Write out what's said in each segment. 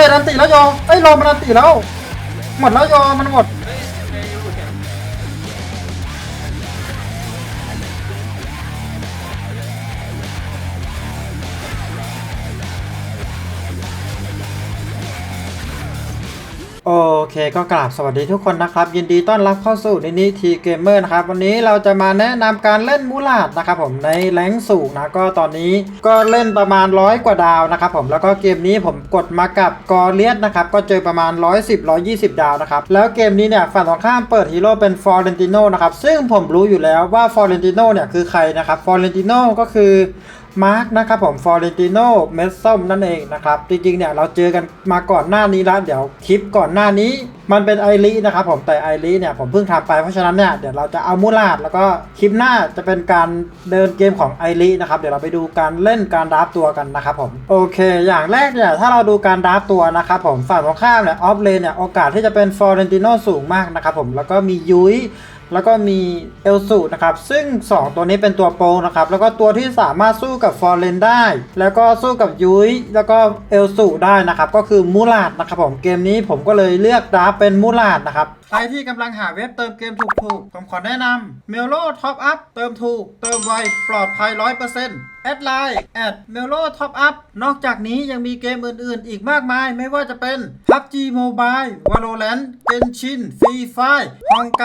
มดันติแล้วยอไอ้ยโลมันดันติแล้ว หมดแล้วยอมันหมด โอเคก็กราบสวัสดีทุกคนนะครับ ยินดีต้อนรับเข้าสู่นินิทีเกมเมอร์นะครับ วันนี้เราจะมาแนะนำการเล่นมูลาดนะครับผมในแรงสูงนะก็ตอนนี้ก็เล่นประมาณร้อยกว่าดาวนะครับผมแล้วก็เกมนี้ผมกดมากับกอเลียสนะครับก็เจอประมาณ 110 120 ดาวนะครับแล้วเกมนี้เนี่ยฝั่งตรงข้ามเปิดฮีโร่เป็นฟอร์เรนติโนนะครับซึ่งผมรู้อยู่แล้วว่าฟอร์เรนติโนเนี่ยคือใครนะครับฟอร์เรนติโนก็คือมาร์กนะครับผมฟอร์เรนติโนเมสส้มนั่นเองนะครับ จริงๆเนี่ยเราเจอกันมาก่อนหน้านี้แล้ว เดี๋ยวคลิปก่อนหน้านี้ มันเป็นไอรีนะครับผมแต่ไอรีเนี่ยผมเพิ่งทำไปเพราะฉะนั้นเนี่ยเดี๋ยวเราจะเอามูลาดแล้วก็คลิปหน้าจะเป็นการเดินเกมของไอรีนะครับเดี๋ยวเราไปดูการเล่นการดราฟตัวกันนะครับผมโอเค อย่างแรกเนี่ยถ้าเราดูการดราฟตัวนะครับผมฝั่งตรงข้ามเนี่ยออฟเลนเนี่ยโอกาสที่จะเป็นฟอร์เรนติโนสูงมากนะครับผมแล้วก็มียุ้ย แล้วก็มีเอลสูนะครับ ซึ่ง 2 ตัวนี้เป็นตัวโปรนะครับ แล้วก็ตัวที่สามารถสู้กับฟอร์เรนได้ แล้วก็สู้กับยุ้ย แล้วก็เอลสูได้นะครับ ก็คือมูลาดนะครับผมเกมนี้ผมก็เลยเลือกดาฟเป็นมูลาดนะครับ ใครที่กำลังหาเว็บเติมเกมถูกๆ ผมขอแนะนำเมลโลท็อปอัพเติมถูก เติมไว ปลอดภัย 100%แอดไลน์แอดเมลโลท็อปอัพนอกจากนี้ยังมีเกมอื่นๆ อีกมากมาย ไม่ว่าจะเป็น PUBG Mobile Valorant Genshin Free Fire ฮองไก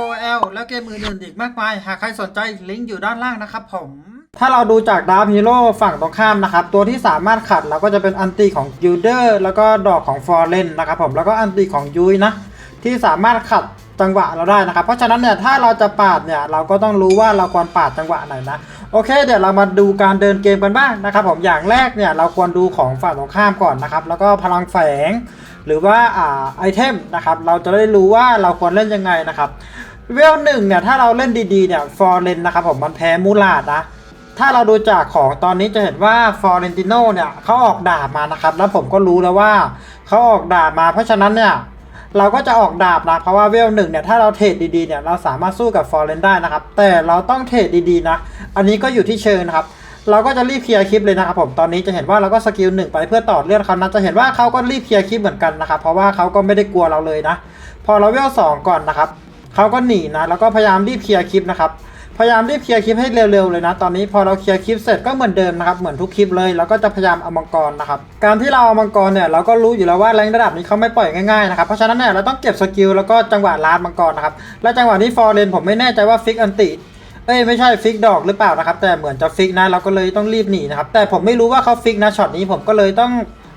LOL และเกมอื่นๆ อีกมากมาย หากใครสนใจลิงก์อยู่ด้านล่างนะครับผม ถ้าเราดูจากดาร์ฮีโร่ฝั่งตรงข้ามนะครับ ตัวที่สามารถขัดเราก็จะเป็นอันตีของกิลเดอร์แล้วก็ดอกของฟอร์เรนนะครับผมแล้วก็อันตีของยุ้ยนะที่สามารถขัด จังหวะเราได้นะครับ เพราะฉะนั้นเนี่ยถ้าเราจะปาดเนี่ยเราก็ต้องรู้ว่าเราควรปาดจังหวะไหนนะโอเค เดี๋ยวเรามาดูการเดินเกมกันบ้างนะครับ ผมอย่างแรกเนี่ยเราควรดูของฝั่งตรงข้ามก่อนนะครับ แล้วก็พลังแฝง หรือว่าอ่าไอเทมนะครับเราจะได้รู้ว่าเราควรเล่นยังไงนะครับเวลหนึ่งเนี่ยถ้าเราเล่นดีๆเนี่ยฟอร์เรนนะครับผมมันแพ้มูลาดนะถ้าเราดูจากของตอนนี้จะเห็นว่าฟอร์เรนติโนเนี่ยเขาออกดาบมานะครับ แล้วผมก็รู้แล้วว่าเขาออกดาบมา เพราะฉะนั้นเนี่ย เราก็จะออกดาบนะเพราะว่าเวลหนึ่งเนี่ยถ้าเราเทรดดีๆเนี่ยเราสามารถสู้กับฟอร์เรนได้นะครับ แต่เราต้องเทรดดีๆนะ อันนี้ก็อยู่ที่เชิงครับ เราก็จะรีบเคลียร์คลิปเลยนะครับผมตอนนี้จะเห็นว่าเราก็สกิลหนึ่งไปเพื่อต่อเลือดเขานะจะเห็นว่าเขาก็รีบเคลียร์คลิปเหมือนกันนะครับเพราะว่าเขาก็ไม่ได้กลัวเราเลยนะ พอเราเวลสองก่อนนะครับเขาก็หนีนะแล้วก็พยายามรีบเคลียร์คลิปนะครับ พยายามรีบเคลียร์คลิปให้เร็วๆเลยนะ ตอนนี้พอเราเคลียร์คลิปเสร็จก็เหมือนเดิมนะครับ เหมือนทุกคลิปเลยเราก็จะพยายามเอามังกรนะครับ การที่เราเอามังกรเนี่ยเราก็รู้อยู่แล้วว่าแรงระดับนี้เขาไม่ปล่อยง่ายๆนะครับ เพราะฉะนั้นเนี่ยเราต้องเก็บสกิลแล้วก็จังหวะลาดมังกรนะครับ และจังหวะนี้ฟอร์เรนผมไม่แน่ใจว่าฟิกอันติเอ้ยไม่ใช่ฟิกดอกหรือเปล่านะครับแต่เหมือนจะฟิกนะเราก็เลยต้องรีบหนีนะครับแต่ผมไม่รู้ว่าเขาฟิกนะช็อตนี้ผมก็เลยต้อง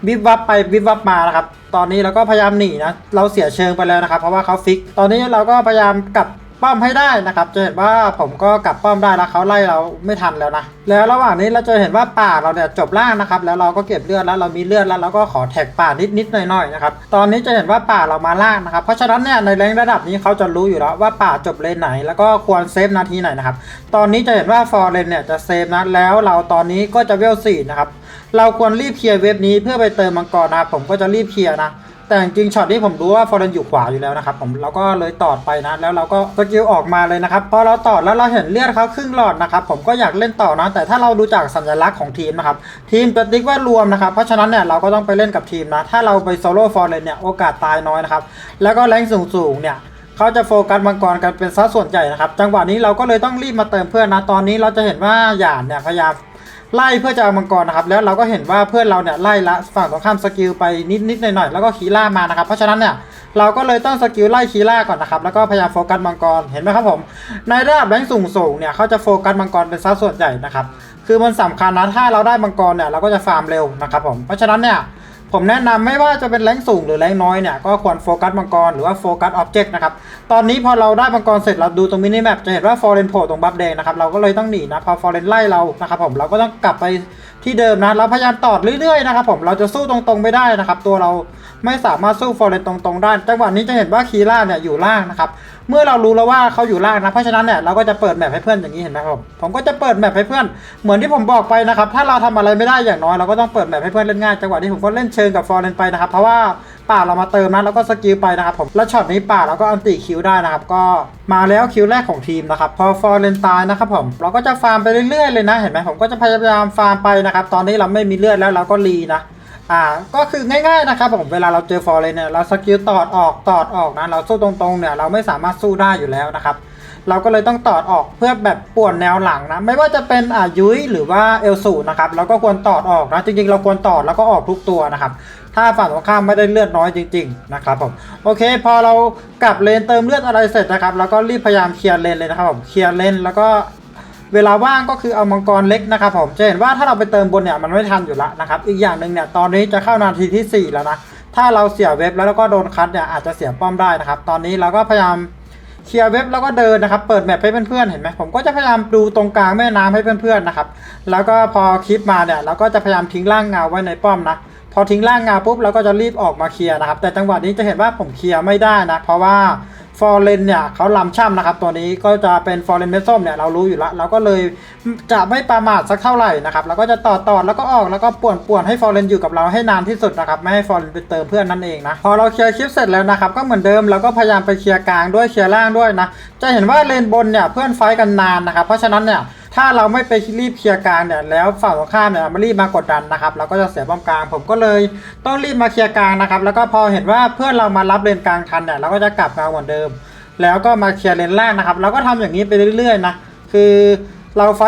วิบวับไปวิบวับมานะครับตอนนี้เราก็พยายามหนีนะเราเสียเชิงไปแล้วนะครับเพราะว่าเขาฟิก ตอนนี้เราก็พยายามกลับ ป้อมให้ได้นะครับ จะเห็นว่าผมก็กลับป้อมได้แล้วเขาไล่เราไม่ทันแล้วนะ แล้วระหว่างนี้เราจะเห็นว่าป่าเราเนี่ยจบล่างนะครับ แล้วเราก็เก็บเลือดแล้วเรามีเลือดแล้วเราก็ขอแท็กป่านิดนิดๆหน่อยหน่อยๆนะครับ ตอนนี้จะเห็นว่าป่าเรามาล่างนะครับ เพราะฉะนั้นเนี่ยในแรงระดับนี้เขาจะรู้อยู่แล้วว่าป่าจบเลนไหน แล้วก็ควรเซฟนาทีไหนนะครับ ตอนนี้จะเห็นว่าฟอร์เรนเนี่ยจะเซฟนะแล้วเราตอนนี้ก็จะเวลสี่นะครับ เราควรรีบเคลียร์เว็บนี้เพื่อไปเติมมังกรนะครับผมก็จะรีบเคลียร์นะ แต่จริงช็อตนี้ผมรู้ว่าฟอร์เรนอยู่ขวาอยู่แล้วนะครับผมเราก็เลยตอดไปนะแล้วเราก็สกิลออกมาเลยนะครับพอเราตอดแล้วเราเห็นเลือดเขาครึ่งหลอดนะครับผมก็อยากเล่นต่อนะแต่ถ้าเราดูจากสัญลักษณ์ของทีมนะครับทีมจะติ๊กว่ารวมนะครับเพราะฉะนั้นเนี่ยเราก็ต้องไปเล่นกับทีมนะถ้าเราไปโซโล่ฟอร์เรนเนี่ยโอกาสตายน้อยนะครับแล้วก็แรงสูงๆเนี่ยเขาจะโฟกัสมังกรกันเป็นสัดส่วนใหญ่นะครับ จังหวะนี้เราก็เลยต้องรีบมาเติมเพื่อนนะ ตอนนี้เราจะเห็นว่าหยาดเนี่ยพยายาม ไล่เพื่อจะเอามังกรนะครับ แล้วเราก็เห็นว่าเพื่อนเราเนี่ยไล่ละฝั่งตรงข้ามสกิลไปนิดนิดๆหน่อยหน่อยๆแล้วก็คีล่ามานะครับ เพราะฉะนั้นเนี่ยเราก็เลยต้องสกิลไล่คีล่าก่อนนะครับ แล้วก็พยายามโฟกัสมังกร เห็นไหมครับผม ในระดับแรงสูงสูงๆเนี่ยเขาจะโฟกัสมังกรเป็นสัดส่วนใหญ่นะครับ คือมันสำคัญนะ ถ้าเราได้มังกรเนี่ยเราก็จะฟาร์มเร็วนะครับผม เพราะฉะนั้นเนี่ย ผมแนะนำไม่ว่าจะเป็นแรงสูงหรือแรงน้อยเนี่ยก็ควรโฟกัสมังกรหรือว่าโฟกัสอ็อบเจกต์นะครับ ตอนนี้พอเราได้มังกรเสร็จเราดูตรงมินิแมปจะเห็นว่าฟอร์เรนโผล่ตรงบัฟแดงนะครับเราก็เลยต้องหนีนะพอฟอร์เรนไล่เรานะครับผมเราก็ต้องกลับไปที่เดิมนะเราพยายามตอดเรื่อยๆนะครับผมเราจะสู้ตรงๆไม่ได้นะครับ ตัวเรา ไม่สามารถสู้ฟอร์เรนตรงๆได้จังหวะนี้จะเห็นว่าคีร่าเนี่ยอยู่ล่างนะครับเมื่อเรารู้แล้วว่าเขาอยู่ล่างนะเพราะฉะนั้นเนี่ยเราก็จะเปิดแมปให้เพื่อนอย่างนี้เห็นไหมครับผมผมก็จะเปิดแมปให้เพื่อนเหมือนที่ผมบอกไปนะครับถ้าเราทำอะไรไม่ได้อย่างน้อยเราก็ต้องเปิดแมปให้เพื่อนเล่นง่ายจังหวะนี้ผมก็เล่นเชิงกับฟอร์เรนไปนะครับเพราะว่าป่าเรามาเติมนะแล้วก็สกิลไปนะครับผมแล้วช็อตนี้ป่าเราก็อันติคิวได้นะครับก็มาแล้วคิวแรกของทีมนะครับพอฟอร์เรนตายนะครับผมเราก็จะฟาร์มไปเรื่อยๆเลยนะเห็นไหมผมก็จะพยายามฟาร์มไปนะครับตอนนี้เราไม่มีเลือดแล้วเราก็รีนะ อ่าก็คือง่ายๆนะครับผมเวลาเราเจอฟอร์เรนเนี่ยเราสกิลตอดออกตอดออกนะเราสู้ตรงๆเนี่ยเราไม่สามารถสู้ได้อยู่แล้วนะครับ เราก็เลยต้องตอดออกเพื่อแบบป่วนแนวหลังนะ ไม่ว่าจะเป็นอ่ายุ้ยหรือว่าเอลสูนะครับเราก็ควรตอดออกนะจริงๆ เราควรตอดแล้วก็ออกทุกตัวนะครับ ถ้าฝั่งตรงข้ามไม่ได้เลือดน้อยจริง ๆ นะครับผมโอเค พอเรากลับเลนเติมเลือดอะไรเสร็จนะครับเราก็รีบพยายามเคลียร์เลนเลยนะครับผมเคลียร์เลนแล้วก็ เวลาว่างก็คือเอามังกรเล็กนะครับผมจะเห็นว่าถ้าเราไปเติมบนเนี่ยมันไม่ทันอยู่ละนะครับอีกอย่างหนึ่งเนี่ยตอนนี้จะเข้านาทีที่ 4 แล้วนะถ้าเราเสียเว็บแล้วแล้วก็โดนคัดเนี่ยอาจจะเสียป้อมได้นะครับ ตอนนี้เราก็พยายามเคลียร์เว็บแล้วก็เดินนะครับ เปิดแมปให้เพื่อนๆเห็นไหมผมก็จะพยายามดูตรงกลางแม่น้ำให้เพื่อนๆนะครับ แล้วก็พอคลิปมาเนี่ยเราก็จะพยายามทิ้งร่างเงาไว้ในป้อมนะ พอทิ้งร่างเงาปุ๊บเราก็จะรีบออกมาเคลียร์นะครับ แต่จังหวะนี้จะเห็นว่าผมเคลียร์ไม่ได้นะ เพราะว่าฟอร์เรนเนี่ยเขาลำช่ำนะครับ ตัวนี้ก็จะเป็นฟอร์เรนเมส้มเนี่ยเรารู้อยู่ล้วเราก็เลยจะไม่ประมาทสักเท่าไหร่นะครับเราก็จะต่อต่อแล้วก็ออกแล้วก็ป่วนป่วนให้ฟอร์เรนอยู่กับเราให้นานที่สุดนะครับไม่ให้ฟอร์เรนไปเติมเพื่อนนั่นเองนะพอเราเคลียร์คลิปเสร็จแล้วนะครับก็เหมือนเดิมเราก็พยายามไปเคลียร์กลางด้วยเคลียร์ล่างด้วยนะจะเห็นว่าเลนบนเนี่ยเพื่อนไฟกันนานนะครับเพราะฉะนั้นเนี่ย ถ้าเราไม่ไปรีบเคลียร์กลางเนี่ยแล้วฝั่งตรงข้ามเนี่ยมารีบมากดดันนะครับเราก็จะเสียป้อมกลาง ผมก็เลยต้องรีบมาเคลียร์กลางนะครับแล้วก็พอเห็นว่าเพื่อนเรามารับเลนกลางทันเนี่ยเราก็จะกลับมาเหมือนเดิม แล้วก็มาเคลียร์เลนล่างนะครับเราก็ทำอย่างนี้ไปเรื่อยๆนะคือเราไฟ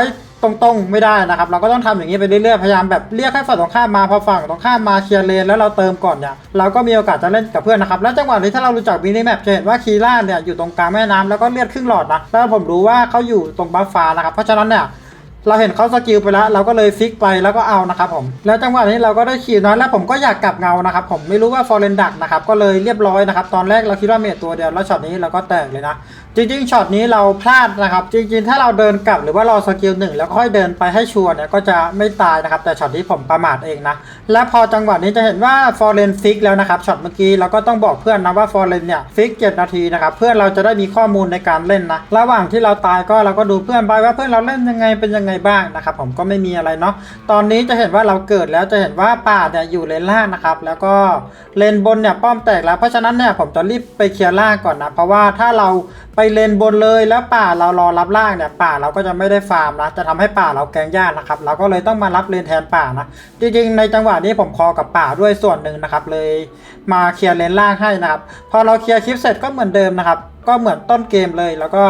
ตรงๆไม่ได้นะครับ เราก็ต้องทำอย่างนี้ไปเรื่อยๆพยายามแบบเรียกให้ฝั่งตรงข้ามมาพอฝั่งตรงข้ามมาเคลียร์เลนแล้วเราเติมก่อนเนี่ยเราก็มีโอกาสจะเล่นกับเพื่อนนะครับแล้วจังหวะนี้ถ้าเรารู้จักมินิแมปจะเห็นว่าคีร่าเนี่ยอยู่ตรงกลางแม่น้ำแล้วก็เลือดครึ่งหลอดนะแล้วผมรู้ว่าเขาอยู่ตรงบัฟฟ้านะครับเพราะฉะนั้นเนี่ยเราเห็นเขาสกิลไปแล้วเราก็เลยฟิกไปแล้วก็เอานะครับผมแล้วจังหวะนี้เราก็ได้คิวนะแล้วผมก็อยากกลับเงานะครับผมไม่รู้ว่าฟอร์เรนดักนะครับก็เลยเรียบร้อยนะครับตอนแรกเราคิดว่าเมทตัวเดียวแล้วช็อตนี้เราก็แตกเลยนะ จริงๆช็อตนี้เราพลาดนะครับ จริงๆ ถ้าเราเดินกลับหรือว่ารอสกิลหนึ่งแล้วค่อยเดินไปให้ชัวร์เนี่ยก็จะไม่ตายนะครับ แต่ช็อตนี้ผมประมาทเองนะ และพอจังหวะนี้จะเห็นว่าฟอร์เรนฟิกแล้วนะครับช็อตเมื่อกี้เราก็ต้องบอกเพื่อนนะว่าฟอร์เรนเนี่ยฟิกเจ็ดนาทีนะครับเพื่อนเราจะได้มีข้อมูลในการเล่นนะ ระหว่างที่เราตายก็เราก็ดูเพื่อนไปว่าเพื่อนเราเล่นยังไงเป็นยังไงบ้างนะครับผมก็ไม่มีอะไรเนาะตอนนี้จะเห็นว่าเราเกิดแล้วจะเห็นว่าป่าเนี่ยอยู่เลนล่างนะครับแล้วก็เลนบนเนี่ยป้อมแตกแล้วเพราะฉะนั้นเนี่ยผมจะรีบไปเคลียร์ล่างก่อนนะเพราะว่าถ้าเราไปเลนบนเลยแล้วป่าเรารอรับล่างเนี่ยป่าเราก็จะไม่ได้ฟาร์มนะจะทำให้ป่าเราแกงยากนะครับเราก็เลยต้องมารับเลนแทนป่านะจริงๆในจังหวะนี้ผมคอกับป่าด้วยส่วนหนึ่งนะครับเลยมาเคลียร์เลนล่างให้นะครับพอเราเคลียร์คลิปเสร็จก็เหมือนเดิมนะครับก็เหมือนต้นเกมเลยแล้วก็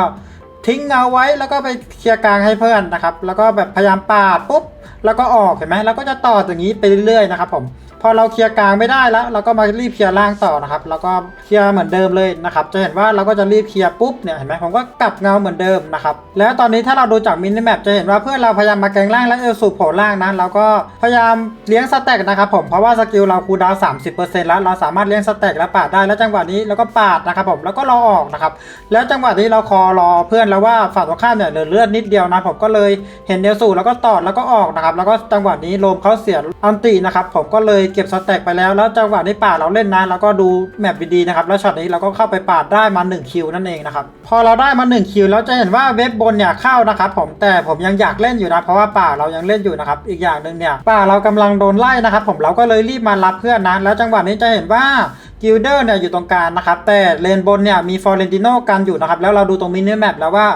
ทิ้งเงาไว้แล้วก็ไปเคลียร์กลางให้เพื่อนนะครับแล้วก็แบบพยายามปาดปุ๊บแล้วก็ออกเห็นไหมแล้วก็จะต่ออย่างนี้ไปเรื่อยๆนะครับผม พอเราเคลียร์กลางไม่ได้แล้ว เราก็มารีบเคลียร์ล่างต่อนะครับ แล้วก็เคลียร์เหมือนเดิมเลยนะครับ จะเห็นว่าเราก็จะรีบเคลียร์ปุ๊บเนี่ยเห็นไหมผมก็กลับเงาเหมือนเดิมนะครับ แล้วตอนนี้ถ้าเราดูจากมินิแมปจะเห็นว่าเพื่อนเราพยายามมาแกงล่างและเอลสูบโผล่ล่างนะเราก็พยายามเลี้ยงสแต็กนะครับผมเพราะว่าสกิลเราคูลดาวน์30%แล้วเราสามารถเลี้ยงสแต็กและปาดได้แล้วจังหวะนี้เราก็ปาดนะครับผมแล้วก็รอออกนะครับแล้วจังหวะนี้เราคอรอเพื่อนแล้วว่าฝั่งตรงข้ามเนี่ยเหลือเลือดนิดเดียวนะผมก็เลยเห็นเดลสูแล้วก็ตอดแล้วก็ออกนะครับแล้วก็จังหวะนี้ลมเขาเสียอันตีนะครับผมก็เลยเก็บสแต็กไปแล้ว แล้วจังหวะนี้ปาดเราเล่นนะเราก็ดูแมปดีๆนะครับ แล้วช็อตนี้เราก็เข้าไปปาดได้มา1คิวนั่นเองนะครับ พอเราได้มา1คิวแล้วจะเห็นว่าเว็บบนเนี่ยเข้านะครับผม แต่ผมยังอยากเล่นอยู่นะ เพราะว่าป่าเรายังเล่นอยู่นะครับ อีกอย่างหนึ่งเนี่ยป่าเรากำลังโดนไล่นะครับ ผม เราก็เลยรีบมารับเพื่อนนะ แล้วจังหวะนี้จะเห็นว่า กิลเดอร์เนี่ยอยู่ตรงกลางนะครับ แต่เลนบนเนี่ยมีฟอร์เรนติโนกันอยู่นะครับ แล้วเราดูตรงมินิแมปแล้วว่า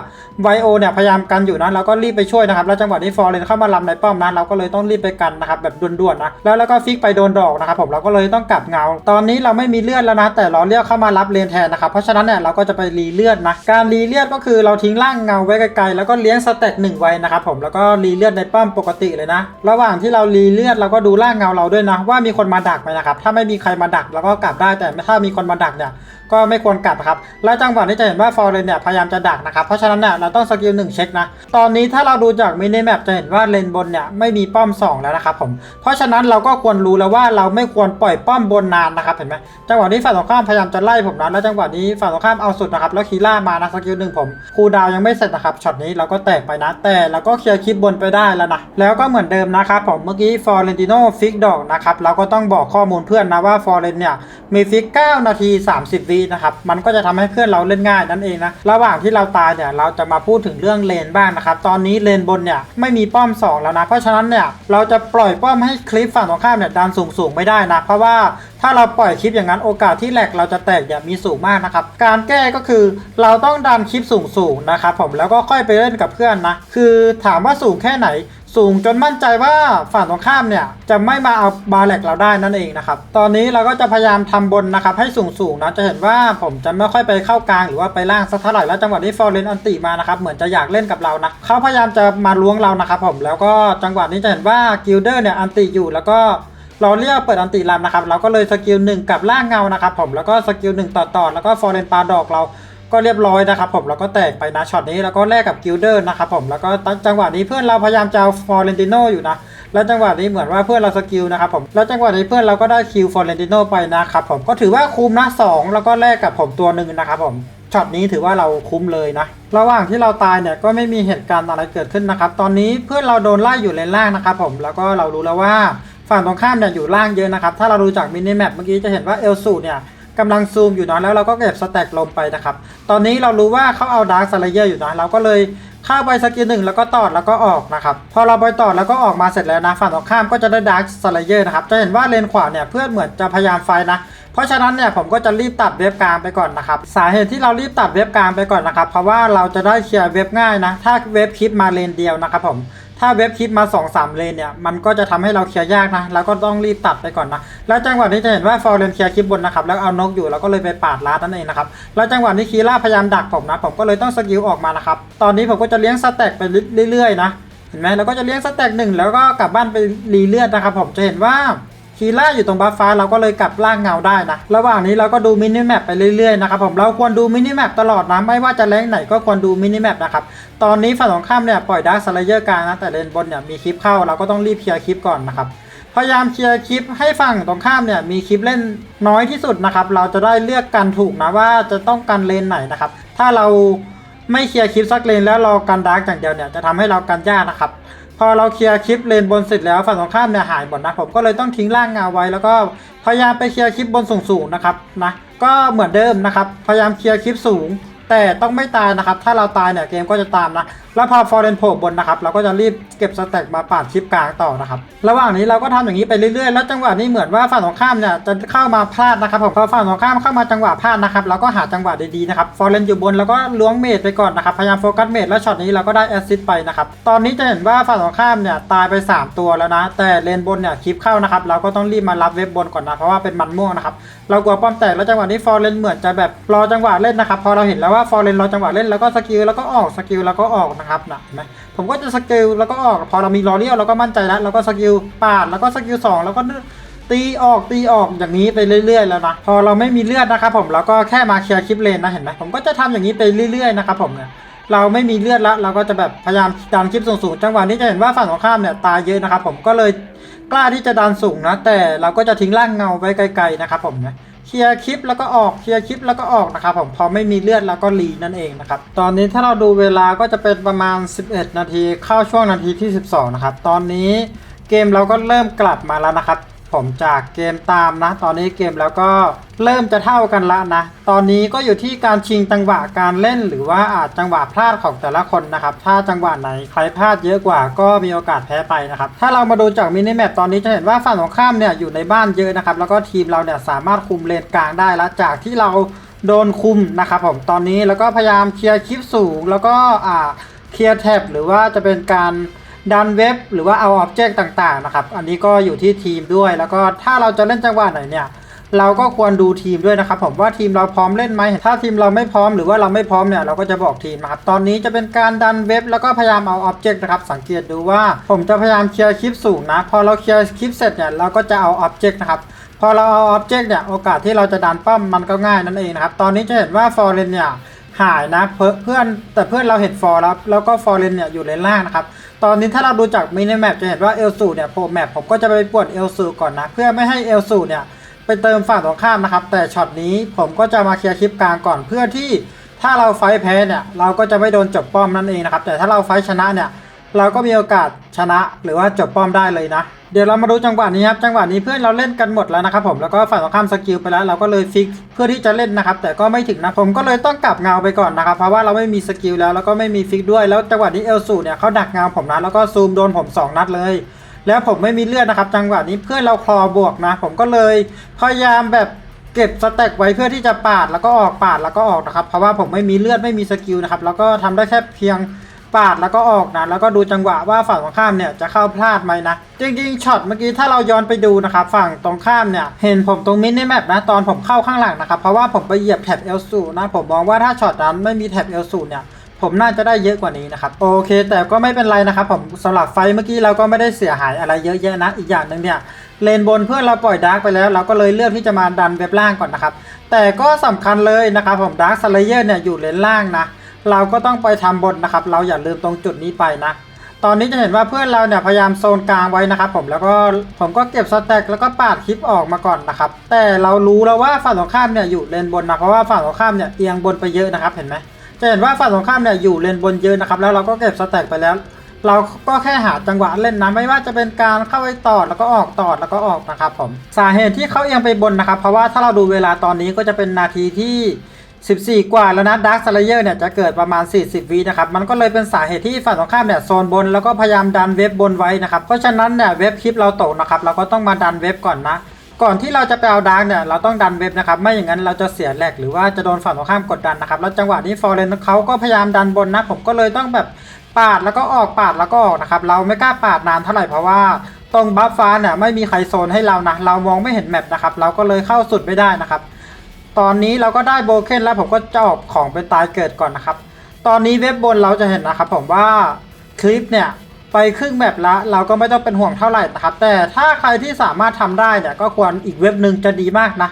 ไวโอเนี่ยพยายามกันอยู่นะเราก็รีบไปช่วยนะครับ แล้วจังหวะนี้ฟอร์เรนเข้ามาลำในป้อมนะเราก็เลยต้องรีบไปกันนะครับแบบด่วนๆนะแล้วแล้วก็ฟิกไปโดนดอกนะครับผมเราก็เลยต้องกลับเงา ตอนนี้เราไม่มีเลือดแล้วนะ แต่เราเรียกเข้ามารับเลนแทนนะครับเพราะฉะนั้นเนี่ยเราก็จะไปรีเลือดนะการรีเลือดก็คือเราทิ้งร่างเงาไว้ไกลๆแล้วก็เลี้ยงสเต็กหนึ่งไว้นะครับผมแล้วก็รีเลือดในป้อมปกติเลยนะ ระหว่างที่เรารีเลือดเราก็ดูร่างเงาเราด้วยนะว่ามีคนมาดักไหมนะครับถ้าไม่มีใครมาดักเราก็กลับได้แต่ถ้ามีคนมาดักเนี่ยก็ไม่ควรกลับครับ แล้วจังหวะนี้จะเห็นว่าฟอร์เรนเนี่ยพยายามจะดักนะครับ เพราะฉะนั้นเนี่ยเราต้องสกิลหนึ่งเช็คนะ ตอนนี้ถ้าเราดูจากมินิแมปจะเห็นว่าเลนบนเนี่ยไม่มีป้อม 2 แล้วนะครับผม เพราะฉะนั้นเราก็ควรรู้แล้วว่าเราไม่ควรปล่อยป้อมบนนานนะครับเห็นไหมจังหวะนี้ฝั่งตรงข้ามพยายามจะไล่ผมนะแล้วจังหวะนี้ฝั่งตรงข้ามเอาสุดนะครับแล้วคีร่ามานะสกิลหนึ่งผมคูดาวยังไม่เสร็จนะครับช็อตนี้เราก็แตกไปนะแต่เราก็เคลียร์คลิปบนไปได้แล้วนะแล้วก็เหมือนเดิมนะครับผมเมื่อกี้ฟอร์เรนติโนฟิกดอกนะครับเราก็ต้องบอกข้อมูลเพื่อนนะว่าฟอร์เรนเนี่ยมีฟิก 9 นาที 30วินะครับ มันก็จะทำให้เพื่อนเราเล่นง่ายนั่นเองนะ ระหว่างที่เราตายเนี่ย เราจะมาพูดถึงเรื่องเลนบ้างนะครับ ตอนนี้เลนบนเนี่ยไม่มีป้อม 2 แล้วนะ เพราะฉะนั้นเนี่ยเราจะปล่อยป้อมให้คลิปฝั่งตรงข้ามเนี่ยดันสูงๆไม่ได้นะ เพราะว่าถ้าเราปล่อยคลิปอย่างนั้นโอกาสที่แหลกเราจะแตกเนี่ยมีสูงมากนะครับ การแก้ก็คือเราต้องดันคลิปสูงๆนะครับผม แล้วก็ค่อยไปเล่นกับเพื่อนนะ คือถามว่าสูงแค่ไหน สูงจนมั่นใจว่าฝั่งตรงข้ามเนี่ยจะไม่มาเอาบาแลกเราได้นั่นเองนะครับ ตอนนี้เราก็จะพยายามทำบนนะครับให้สูงสูงๆนะจะเห็นว่าผมจะไม่ค่อยไปเข้ากลางหรือว่าไปล่างสักเท่าไหร่แล้วจังหวะนี้ฟอร์เรนอันติมานะครับเหมือนจะอยากเล่นกับเรานะเขาพยายามจะมาล้วงเรานะครับผมแล้วก็จังหวะนี้จะเห็นว่ากิลเดอร์เนี่ยอันติอยู่แล้วก็เราเรียกเปิดอันติลำนะครับเราก็เลยสกิลหนึ่งกับล่างเงานะครับผมแล้วก็สกิลหนึ่งต่อต่อแล้วก็ฟอร์เรนปาดอกเรา ก็เรียบร้อยนะครับผมแล้วก็แตกไปนะช็อตนี้แล้วก็แลกกับกิลเดอร์นะครับผมแล้วก็จังหวะนี้เพื่อนเราพยายามจะเอาฟอร์เรนติโนอยู่นะแล้วจังหวะนี้เหมือนว่าเพื่อนเราสกิลนะครับผมแล้วจังหวะนี้เพื่อนเราก็ได้คิวฟอร์เรนติโนไปนะครับผมก็ถือว่าคุ้มนะสองแล้วก็แลกกับผมตัวหนึ่งนะครับผมช็อตนี้ถือว่าเราคุ้มเลยนะ ระหว่างที่เราตายเนี่ยก็ไม่มีเหตุการณ์อะไรเกิดขึ้นนะครับ ตอนนี้เพื่อนเราโดนไล่อยู่เลนล่างนะครับผมแล้วก็เรารู้แล้วว่าฝั่งตรงข้ามเนี่ยอยู่ล่างเยอะนะครับ ถ้าเราดูจากมินิแมปเมื่อกี้จะเห็นว่าเอลสูเนี่ย กำลังซูมอยู่นะแล้วเราก็เก็บสแต็กลมไปนะครับ ตอนนี้เรารู้ว่าเขาเอาดาร์คสไลเยอร์อยู่นะเราก็เลยเข้าไปสกิลหนึ่งแล้วก็ตอดแล้วก็ออกนะครับพอเราไปตอดแล้วก็ออกมาเสร็จแล้วนะฝั่งตรงข้ามก็จะได้ดาร์คสไลเยอร์นะครับจะเห็นว่าเลนขวาเนี่ยเพื่อนเหมือนจะพยายามไฟนะเพราะฉะนั้นเนี่ยผมก็จะรีบตัดเว็บกลางไปก่อนนะครับ สาเหตุที่เรารีบตัดเว็บกลางไปก่อนนะครับ เพราะว่าเราจะได้เคลียร์เว็บง่ายนะ ถ้าเว็บคลิปมาเลนเดียวนะครับผม ถ้าเว็บคลิปมา2อสเลนเนี่ย มันก็จะทำให้เราเคลียร์ยากนะ แล้วก็ต้องรีบตัดไปก่อนนะ แล้วจังหวะนี้จะเห็นว่าฟอร์เรนเคลียร์คลิปบนนะครับ แล้วเอานกอยู่เราก็เลยไปปาดลาดนั่นเองนะครับ แล้วจังหวะนี้คีร่าพยายามดักผมนะ ผมก็เลยต้องสกิลออกมานะครับ ตอนนี้ผมก็จะเลี้ยงสแต็กไปเรื่อยๆนะ เห็นไหมเราก็จะเลี้ยงสแต็กหนึ่งแล้วก็กลับบ้านไปรีเลือดนะครับ ผมจะเห็นว่า คีล่าอยู่ตรงบัฟฟ้าเราก็เลยกลับล่างเงาได้นะ ระหว่างนี้เราก็ดูมินิแมปไปเรื่อยๆนะครับผมเราควรดูมินิแมปตลอดนะไม่ว่าจะแรงไหนก็ควรดูมินิแมปนะครับตอนนี้ฝั่งตรงข้ามเนี่ยปล่อยดาร์คสไลเยอร์กลางนะแต่เลนบนเนี่ยมีคลิปเข้าเราก็ต้องรีบเคลียร์คลิปก่อนนะครับพยายามเคลียร์คลิปให้ฝั่งตรงข้ามเนี่ยมีคลิปเล่นน้อยที่สุดนะครับเราจะได้เลือกกันถูกนะว่าจะต้องกันเลนไหนนะครับถ้าเราไม่เคลียร์คลิปสักเลนแล้วเรอกันดาร์กอย่างเดียวเนี่ยจะทำให้เรากันยากนะครับ พอเราเคลียร์คลิปเลนบนเสร็จแล้วฝั่งตรงข้ามเนี่ยหายหมดนะผมก็เลยต้องทิ้งร่างเงาไว้ แล้วก็พยายามไปเคลียร์คลิปบนสูงๆนะครับนะก็เหมือนเดิมนะครับพยายามเคลียร์คลิปสูง แต่ต้องไม่ตายนะครับ ถ้าเราตายเนี่ยเกมก็จะตามนะ แล้วพอฟอร์เรนโผล่บนนะครับเราก็จะรีบเก็บสแต็กมาปาดคลิปกลางต่อนะครับระหว่างนี้เราก็ทำอย่างนี้ไปเรื่อยๆ แล้วจังหวะนี้เหมือนว่าฝั่งตรงข้ามเนี่ยจะเข้ามาพลาดนะครับผมพอฝั่งตรงข้ามเข้ามาจังหวะพลาดนะครับเราก็หาจังหวะดีๆนะครับฟอร์เรนอยู่บนแล้วก็ล้วงเมดไปก่อนนะครับพยายามโฟกัสเมดแล้วช็อตนี้เราก็ได้แอสซิสไปนะครับตอนนี้จะเห็นว่าฝั่งตรงข้ามเนี่ยตายไป 3 ตัวแล้วนะ แต่เลนบนเนี่ยคลิปเข้านะครับเราก็ต้องรีบมารับเว็บบนก่อนนะเพราะว่าเป็นมันม่วงนะครับเรากลัวป้อมแตกแล้วจังหวะนี้ฟอร์เรนเหมือนจะแบบรอจังหวะเล่นนะครับพอเราเห็นแล้วว่าฟอร์เรนรอจังหวะเล่นแล้วก็สกิลแล้วก็ออกสกิลแล้วก็ออกนะครับนะเห็นไหมผมก็จะสกิลแล้วก็ออกพอเรามีลอเรียลเราก็มั่นใจแล้วเราก็สกิลปาดแล้วก็สกิลสองแล้วก็ตีออกตีออกอย่างนี้ไปเรื่อย ๆ แล้วนะพอเราไม่มีเลือดนะครับผมเราก็แค่มาเคลียร์คลิปเลนนะเห็นไหมผมก็จะทำอย่างนี้ไปเรื่อยๆนะครับผมเนี่ยเราไม่มีเลือดแล้วเราก็จะแบบพยายามดันคลิปสูงๆจังหวะนี้จะเห็นว่าฝั่งตรงข้ามเนี่ยตายเยอะนะครับผมก็เลยกล้าที่จะดันสูงนะแต่เราก็จะทิ้งร่างเงาไว้ไกลๆนะครับผมเนี่ย เคลียร์คลิปแล้วก็ออกเคลียร์คลิปแล้วก็ออกนะครับผมพอไม่มีเลือดแล้วก็รีนั่นเองนะครับตอนนี้ถ้าเราดูเวลาก็จะเป็นประมาณ 11 นาทีเข้าช่วงนาทีที่ 12 นะครับ ตอนนี้เกมเราก็เริ่มกลับมาแล้วนะครับ ผมจากเกมตามนะ ตอนนี้เกมแล้วก็เริ่มจะเท่ากันละนะ ตอนนี้ก็อยู่ที่การชิงจังหวะการเล่น หรือว่าอาจจังหวะพลาดของแต่ละคนนะครับ ถ้าจังหวะไหนใครพลาดเยอะกว่าก็มีโอกาสแพ้ไปนะครับ ถ้าเรามาดูจากมินิแมปตอนนี้จะเห็นว่าฝั่งตรงข้ามเนี่ยอยู่ในบ้านเยอะนะครับ แล้วก็ทีมเราเนี่ยสามารถคุมเลนกลางได้แล้วจากที่เราโดนคุมนะครับผมตอนนี้แล้วก็พยายามเคลียร์คลิปสูง แล้วก็อ่าเคลียร์แท็บหรือว่าจะเป็นการ ดันเว็บหรือว่าเอาออบเจกต์ต่างๆนะครับ อันนี้ก็อยู่ที่ทีมด้วย แล้วก็ถ้าเราจะเล่นจังหวะไหนเนี่ย เราก็ควรดูทีมด้วยนะครับ ผมว่าทีมเราพร้อมเล่นไหมถ้าทีมเราไม่พร้อมหรือว่าเราไม่พร้อมเนี่ยเราก็จะบอกทีมนะครับ ตอนนี้จะเป็นการดันเว็บ แล้วก็พยายามเอาออบเจกต์นะครับ สังเกตดูว่าผมจะพยายามเคลียร์คลิปสูงนะ พอเราเคลียร์คลิปเสร็จเนี่ยเราก็จะเอาออบเจกต์นะครับพอเราเอาออบเจกต์เนี่ยโอกาสที่เราจะดันป้อมมันก็ง่ายนั่นเองนะครับ ตอนนี้จะเห็นว่าฟอร์เรนเนี่ย หายนะเพื่อนแต่เพื่อนเราเห็นฟอร์แล้วแล้วก็ฟอร์เรนเนี่ยอยู่เลนล่างนะครับตอนนี้ถ้าเราดูจากมินิแมปจะเห็นว่าเอลสูเนี่ยโผล่แมปผมก็จะไปปวดเอลสูก่อนนะ เพื่อไม่ให้เอลสูเนี่ยไปเติมฝั่งตรงข้ามนะครับ แต่ช็อตนี้ผมก็จะมาเคลียร์คลิปกลางก่อนเพื่อที่ถ้าเราไฟแพ้เนี่ยเราก็จะไม่โดนจบป้อมนั่นเองนะครับแต่ถ้าเราไฟชนะเนี่ยเราก็มีโอกาสชนะหรือว่าจบป้อมได้เลยนะ เดี๋ยวเรามาดูจังหวะนี้ครับจังหวะนี้เพื่อนเราเล่นกันหมดแล้วนะครับผมแล้วก็ฝั่งตรงข้ามสกิลไปแล้วเราก็เลยฟิกเพื่อที่จะเล่นนะครับแต่ก็ไม่ถึงนะผมก็เลยต้องกลับเงาไปก่อนนะครับเพราะว่าเราไม่มีสกิลแล้วแล้วก็ไม่มีฟิกด้วยแล้วจังหวะนี้เอลสูเนี่ยเขาดักเงาผมนะแล้วก็ซูมโดนผมสองนัดเลย แล้วผมไม่มีเลือดนะครับ จังหวะนี้เพื่อนเราคลอบวกนะ ผมก็เลยพยายามแบบเก็บสแต็กไว้เพื่อที่จะปาดแล้วก็ออกปาดแล้วก็ออกนะครับเพราะว่าผมไม่มีเลือดไม่มีสกิลนะครับแล้วก็ทำได้แค่เพียง ปาดแล้วก็ออกนะแล้วก็ดูจังหวะว่าฝั่งตรงข้ามเนี่ยจะเข้าพลาดไหมนะจริงๆช็อตเมื่อกี้ถ้าเราย้อนไปดูนะครับฝั่งตรงข้ามเนี่ยเห็นผมตรงมินิแมปนะตอนผมเข้าข้างหลังนะครับเพราะว่าผมไปเหยียบแท็บเอลสูนะผมมองว่าถ้าช็อตนั้นไม่มีแท็บเอลสูเนี่ยผมน่าจะได้เยอะกว่านี้นะครับโอเค แต่ก็ไม่เป็นไรนะครับผมสำหรับไฟเมื่อกี้เราก็ไม่ได้เสียหายอะไรเยอะแยะนะอีกอย่างหนึ่งเนี่ยเลนบนเพื่อนเราปล่อยดาร์กไปแล้ว เราก็เลยเลือกที่จะมาดันเว็บล่างก่อนนะครับแต่ก็สำคัญเลยนะครับผมดาร์กสเลเยอร์เนี่ยอยู่เลนล่างนะ เราก็ต้องไปทำบนนะครับ เราอย่าลืมตรงจุดนี้ไปนะ ตอนนี้จะเห็นว่าเพื่อนเราเนี่ยพยายามโซนกลางไว้นะครับ ผมแล้วก็ผมก็เก็บสแต็กแล้วก็ปาดคลิปออกมาก่อนนะครับ แต่เรารู้แล้วว่าฝั่งตรงข้ามเนี่ยอยู่เลนบนนะเพราะว่าฝั่งตรงข้ามเนี่ยเอียงบนไปเยอะนะครับเห็นไหมจะเห็นว่าฝั่งตรงข้ามเนี่ยอยู่เลนบนเยอะนะครับแล้วเราก็เก็บสแต็กไปแล้ว เราก็แค่หาจังหวะเล่นนะไม่ว่าจะเป็นการเข้าไปตอดแล้วก็ออกตอดแล้วก็ออกนะครับผมสาเหตุที่เขาเอียงไปบนนะครับ เพราะว่าถ้าเราดูเวลาตอนนี้ก็จะเป็นนาทีที่ 14 กว่าแล้วนะดาร์คสเลเยอร์เนี่ยจะเกิดประมาณ 40วินะครับ มันก็เลยเป็นสาเหตุที่ฝั่งตรงข้ามเนี่ยโซนบนแล้วก็พยายามดันเว็บบนไว้นะครับ เพราะฉะนั้นเนี่ยเว็บคลิปเราตกนะครับ เราก็ต้องมาดันเว็บก่อนนะ ก่อนที่เราจะไปเอาดาร์กเนี่ยเราต้องดันเว็บนะครับ ไม่อย่างนั้นเราจะเสียแหลกหรือว่าจะโดนฝั่งตรงข้ามกดดันนะครับ แล้วจังหวะนี้ฟอร์เรนเขาก็พยายามดันบนนะ ผมก็เลยต้องแบบปาดแล้วก็ออกปาดแล้วก็ออกนะครับ เราไม่กล้าปาดนานเท่าไหร่เพราะว่าตรงบัฟฟ้าเนี่ยไม่มีใครโซนให้เรานะ เรามองไม่เห็นแมปนะครับ เราก็เลยเข้าสุดไม่ได้นะครับ ตอนนี้เราก็ได้โบเคนแล้วผมก็จะออกของไปตายเกิดก่อนนะครับ ตอนนี้เว็บบนเราจะเห็นนะครับ ผมว่าคลิปเนี่ยไปครึ่งแบบละเราก็ไม่ต้องเป็นห่วงเท่าไหร่นะครับ แต่ถ้าใครที่สามารถทำได้เนี่ยก็ควรอีกเว็บหนึ่งจะดีมากนะ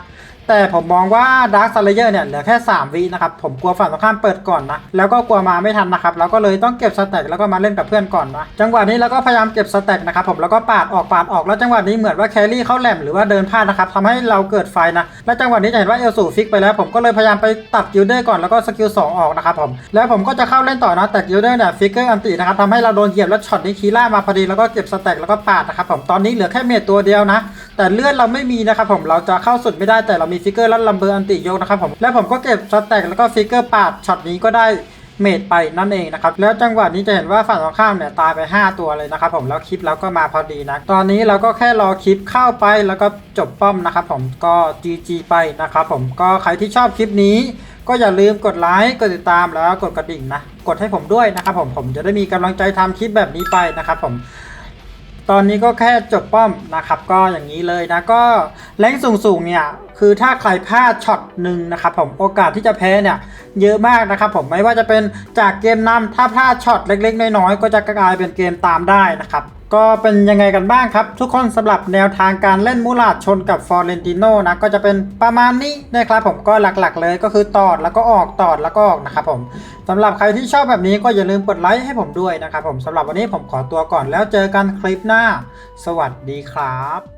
แต่ผมมองว่า Dark s l a y e r เนี่ยเหลือแค่ 3 วินะครับ ผมกลัวฝั่งตรงข้ามเปิดก่อนนะ แล้วก็กลัวมาไม่ทันนะครับเราก็เลยต้องเก็บสแต็กแล้วก็มาเล่นกับเพื่อนก่อนนะจังหวะนี้เราก็พยายามเก็บสแต็กนะครับผมแล้วก็ปาดออกปาดออกแล้วจังหวะนี้เหมือนว่าแครี่เข้าแหลมหรือว่าเดินพลาดนะครับทำให้เราเกิดไฟนะและจังหวะนี้จะเห็นว่าเอลสูฟิกไปแล้ว ผมก็เลยพยายามไปตัดกิลเดอร์ก่อนแล้วก็สกิล2ออกนะครับผมแล้วผมก็จะเข้าเล่นต่อนะแต่กิลเดอร์เนี่ยฟิกเกอร์อันตินะครับทำให้เราโดนเหยียบแล้วช็อตนี้คีล่ามาพอดีแล้วก็เก็บสแต็กแล้วก็ปาดนะครับผมตอนนี้เหลือแค่เมจตัวเดียวนะ แต่เลือดเราไม่มีนะครับผมเราจะเข้าสุดไม่ได้แต่เรามีฟิกเกอร์และลัมเบอร์อันติโยกนะครับผมแล้วผมก็เก็บสแต็กแล้วก็ฟิกเกอร์ปาดช็อตนี้ก็ได้เมจไปนั่นเองนะครับ แล้วจังหวะนี้จะเห็นว่าฝั่งตรงข้ามเนี่ยตายไป 5 ตัวเลยนะครับผมแล้วคลิปเราก็มาพอดีนะ ตอนนี้เราก็แค่รอคลิปเข้าไปแล้วก็จบป้อมนะครับผมก็ GG ไปนะครับผมก็ใครที่ชอบคลิปนี้ ก็อย่าลืมกดไลค์กดติดตามแล้วกดกระดิ่งนะ กดให้ผมด้วยนะครับผมผมจะได้มีกำลังใจทำคลิปแบบนี้ไปนะครับผม ตอนนี้ก็แค่จบป้อมนะครับ ก็อย่างนี้เลยนะก็แรงสูงๆเนี่ยคือถ้าใครพลาดช็อตหนึ่งนะครับผมโอกาสที่จะแพ้เนี่ยเยอะมากนะครับผมไม่ว่าจะเป็นจากเกมนำถ้าพลาดช็อตเล็ก ๆ น้อยๆก็จะกลายเป็นเกมตามได้นะครับ ก็เป็นยังไงกันบ้างครับ ทุกคนสำหรับแนวทางการเล่นมูลาดชนกับฟอร์เรนติโนนะก็จะเป็นประมาณนี้นะครับผมก็หลักๆ เลยก็คือตอดแล้วก็ออกตอดแล้วก็ออกนะครับผมสำหรับใครที่ชอบแบบนี้ก็อย่าลืมกดไลค์ให้ผมด้วยนะครับผมสำหรับวันนี้ผมขอตัวก่อนแล้วเจอกันคลิปหน้า สวัสดีครับ